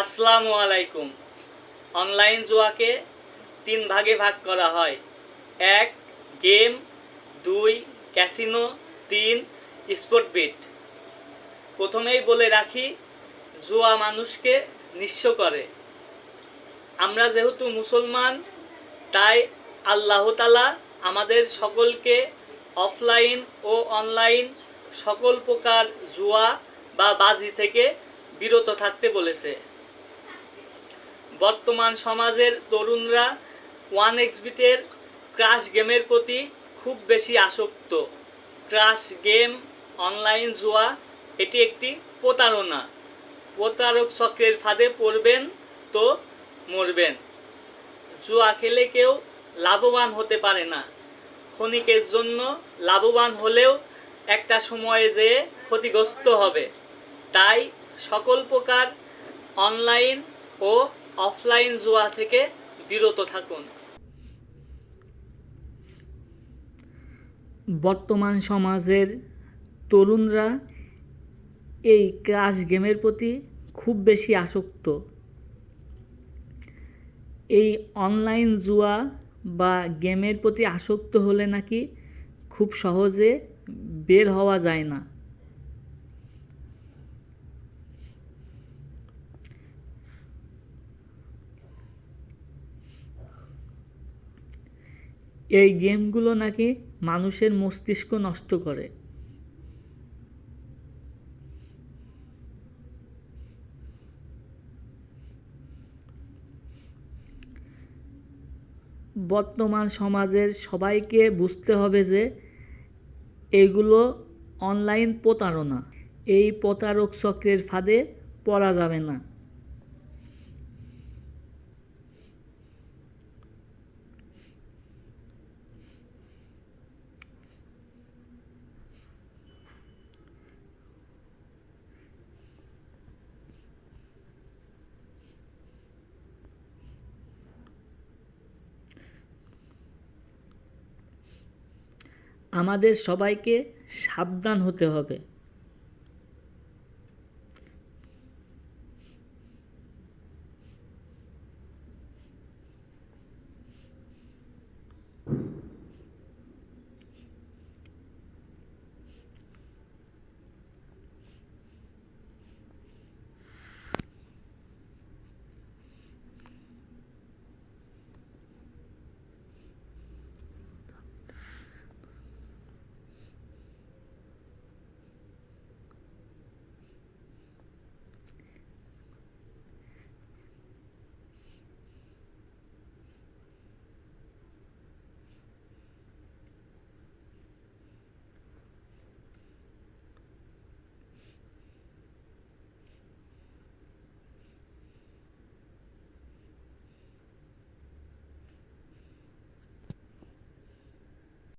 আসসালামু আলাইকুম। অনলাইন জুয়াকে তিন ভাগে ভাগ করা হয়। এক, গেম। দুই, ক্যাসিনো। তিন, স্পোর্ট বিট। প্রথমেই বলে রাখি, জুয়া মানুষকে নিঃস্ব করে। আমরা যেহেতু মুসলমান, তাই আল্লাহ তালা আমাদের সকলকে অফলাইন ও অনলাইন সকল প্রকার জুয়া বা বাজি থেকে বিরত থাকতে বলেছে। বর্তমান সমাজের তরুণরা ওয়ান এক্সবিটের ক্রাশ গেমের প্রতি খুব বেশি আসক্ত। ক্রাশ গেম, অনলাইন জুয়া, এটি একটি প্রতারণা। প্রতারক চক্রের ফাঁদে পড়বেন তো মরবেন। জুয়া খেলে কেউ লাভবান হতে পারে না। ক্ষণিকের জন্য লাভবান হলেও একটা সময়ে যেয়ে ক্ষতিগ্রস্ত হবে। তাই সকল প্রকার অনলাইন ও অফলাইন জুয়া থেকে বিরত থাকুন। বর্তমান সমাজের তরুণরা এই ক্রাশ গেমের প্রতি খুব বেশি আসক্ত। এই অনলাইন জুয়া বা গেমের প্রতি আসক্ত হলে নাকি খুব সহজে বের হওয়া যায় না। এই গেমগুলো নাকি মানুষের মস্তিষ্ক নষ্ট করে। বর্তমান সমাজের সবাইকে বুঝতে হবে যে এগুলো অনলাইন প্রতারণা। এই প্রতারক চক্রের ফাঁদে পড়া যাবে না। আমাদের সবাইকে সাবধান হতে হবে।